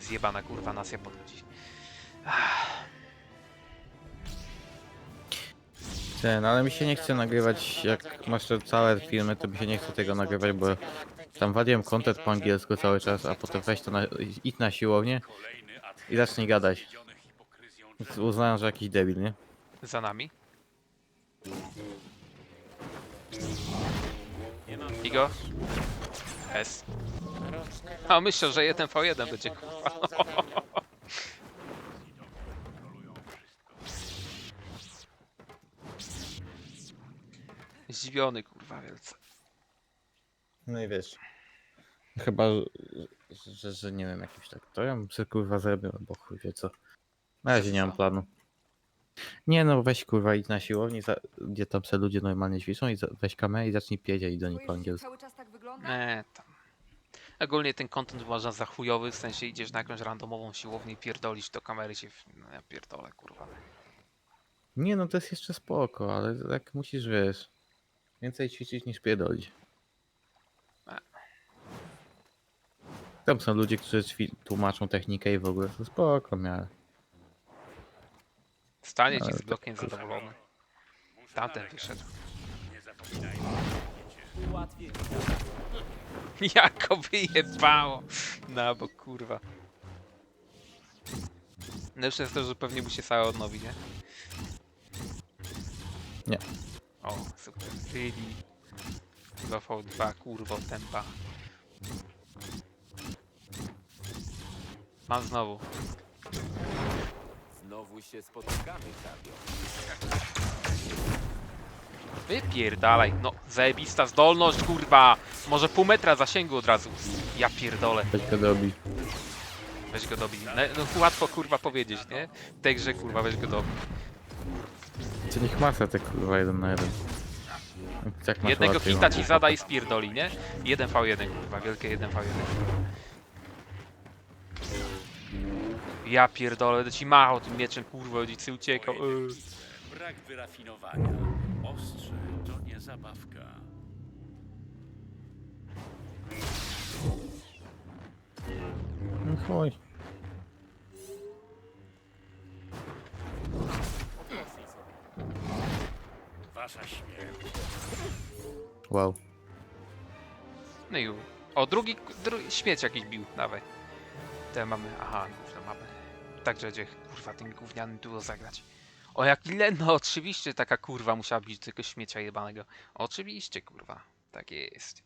Zjebana kurwa nas podchodzi. Ten, ale mi się nie chce nagrywać, jak masz te całe filmy, to mi się nie chce tego nagrywać, bo tam wadiłem content po angielsku cały czas, a potem weź to na, idź na siłownię i zacznij gadać. Uznałem, że jakiś debil, nie? Za nami. Igo. S. A myślę, że 1v1 będzie kurwa. Zdziwiony kurwa wielce. No i wiesz. Chyba, że, że, że nie wiem, jakimś tak, to ja bym sobie kurwa zrobił, bo chuj wie co. Na razie nie mam planu. Nie no, weź kurwa idź na siłownię, za, gdzie tam se ludzie normalnie ćwiczą i za, weź kamerę i zacznij piedzieć do nich po angielsku. cały czas tak wygląda? Nie tam. Ogólnie ten content uważam za chujowy, w sensie idziesz na jakąś randomową siłownię i pierdolisz do kamery się. w- No ja pierdolę kurwa. Nie no, to jest jeszcze spoko, ale tak musisz, wiesz, więcej ćwiczyć niż pierdolić. A. Tam są ludzie, którzy ćwi- tłumaczą technikę i w ogóle to spoko w miarę. Stanie ci Ale z to- blokiem zadowolony. Tamten wyszedł. Jak go wyjebało! No bo kurwa. Najlepsze jest to, że pewnie mu się całe odnowi, nie? Nie. O, super. Fyli. 2v2, kurwo, tempa. Mam znowu. Znowu się spotykamy, Fabio. Wypierdalaj. No, zajebista zdolność, kurwa. Może pół metra zasięgu od razu. Ja pierdolę. Weź go dobi. Weź go dobij. No, no łatwo kurwa powiedzieć, nie? W tej grze kurwa weź go dobij. Czy niech masa te kurwa jeden na jeden. Jak masz Jednego łatwiej, hita no. ci zada i spierdoli, nie? 1v1 kurwa, wielkie 1v1. Ja pierdolę, będę ci machał tym mieczem kurwa, będzie ci uciekał. Yy. Brak wyrafinowania. Ostrze to nie zabawka. No chuj. Wasza śmierć. Wow. No i O, drugi, drugi śmieć jakiś bił, dawaj. Te mamy, aha, gówno mamy. Także będzie kurwa tym gównianym duo zagrać. O jak ile, no oczywiście taka kurwa musiała bić tylko śmiecia jebanego. Oczywiście kurwa, tak jest.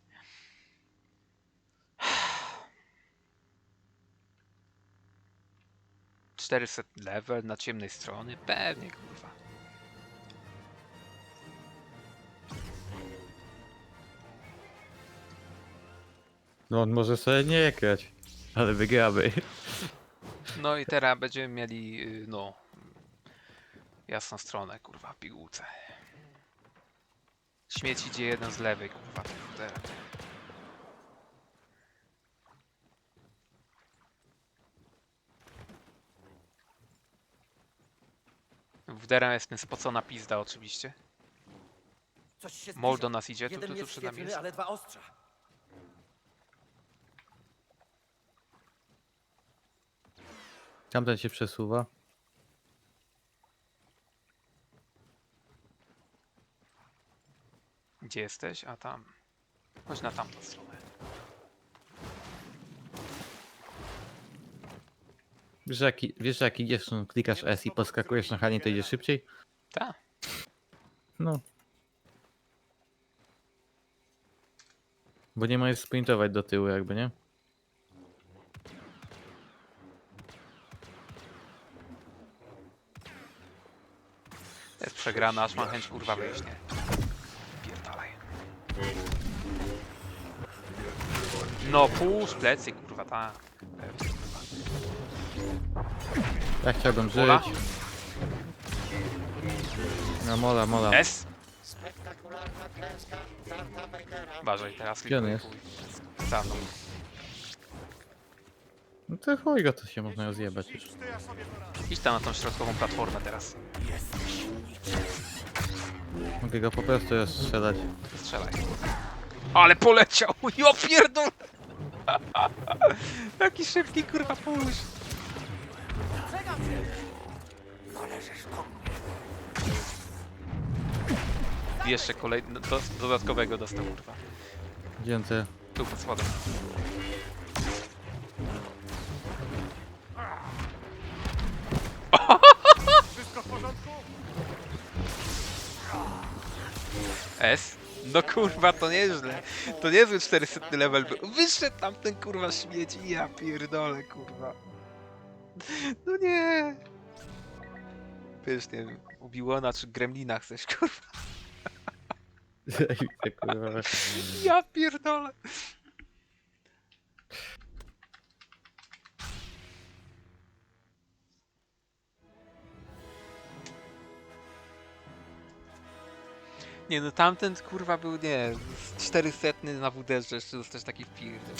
Czteryset level na ciemnej strony? Pewnie kurwa. No on może sobie nie grać, ale wygramy. No i teraz będziemy mieli, y, no, jasną stronę, kurwa, pigułce. Śmieć idzie jeden z lewej, kurwa, tych futerek. Wdera jest ten spocona pizda oczywiście. Coś się Mol do nas idzie, tu, Jeden tu, tu przed nami jest. ale dwa ostrza. Tamten się przesuwa. Gdzie jesteś? A tam. Chodź na tamtą stronę. Wiesz, że jak, wiesz, jak idziesz, no, klikasz S i poskakujesz na Hanie, to idzie szybciej? Tak. No. Bo nie możesz sprintować do tyłu jakby, nie? Jest przegrana, aż mam chęć kurwa wyjść, nie? No pusz plecy, kurwa, tak. Kurwa. Ja chciałbym żyć. Mola? No mola, mola. S? Uważaj, teraz Gdzie on klikuj, jest? Za mną. No to chuj go, to się można rozjebać już. Idź tam na tą środkową platformę teraz. Mogę go po prostu rozstrzelać. Strzelaj. Ale poleciał! Jo pierdol! Taki szybki kurwa push. Jeszcze kolejny, do, dodatkowego dostał kurwa. Te... Tu pod spodem. S? No kurwa, to nieźle. To niezły 400 level był. Wyszedł tam ten kurwa śmieć i ja pierdolę, kurwa. No nie. Wiesz, nie wiem, u Biłona czy Gremlina chcesz, kurwa. Kurwa. Ja pierdolę. Nie no tamten kurwa był nie, 400 na WD, jeszcze dostać taki pierdol.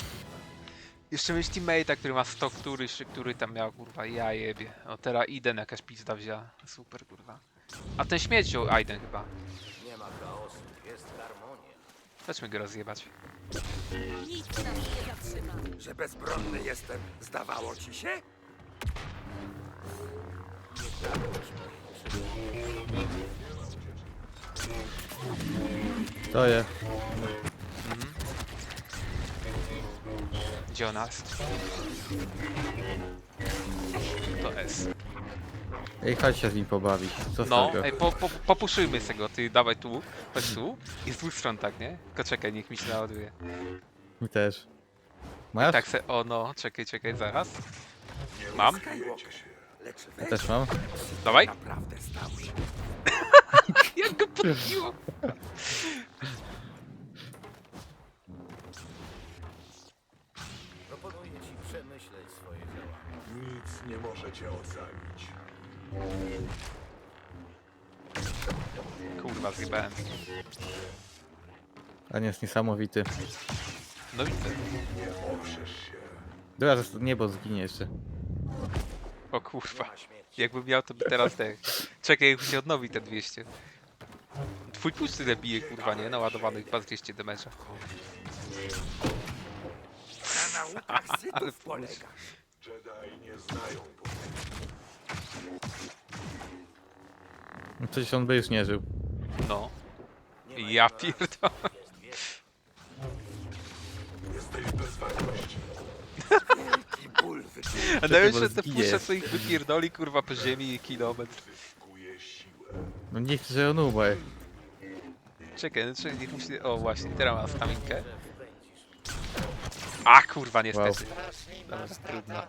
Jeszcze mieć teammate'a, który ma 100 któryś, który tam miał kurwa, ja jebie. O teraz Iden jakaś pizda wzięła, super kurwa. A ten śmieć wziął Aiden chyba. Nie ma chaosu, jest harmonia. Chodźmy go rozjebać. Nic nas nie zatrzyma. Że bezbronny jestem, zdawało ci się? To je. Gdzie ona jest? To S. Ej, chodź się z nim pobawić. Co No, z tego? ej, po, po, tego, ty dawaj tu, chodź tu. I z dwóch stron tak, nie? Tylko czekaj, niech mi się naładuje. Mi też. Masz? Tak se, o no, czekaj, czekaj, zaraz. Mam, Lecz Ja też mam. dawaj. naprawdę stałeś. Jak go podbiło. Proponuję ci przemyśleć swoje działania. Nic nie może cię ocalić. Kurwa, zjebałem. A nie jest niesamowity. No widzę. Dobra, że niebo zginie jeszcze. O kurwa. Jakbym miał, to by teraz te... Czekaj, jak się odnowi te 200. Twój puls tyle bije, kurwa, nie? Naładowany chyba z 200 damage'a. Na naukach Ale Sithów puls. polegasz. No Przecież on by już nie żył. No. Ja pierdolę. A nawet że te pusze co ich wypierdoli, kurwa, po ziemi kilometr. No nie chcę, że on umarł. Czekaj, no czekaj, niech musi... O, właśnie, teraz ma staminkę. A, kurwa, niestety. Dobra, trudno.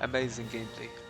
Amazing gameplay.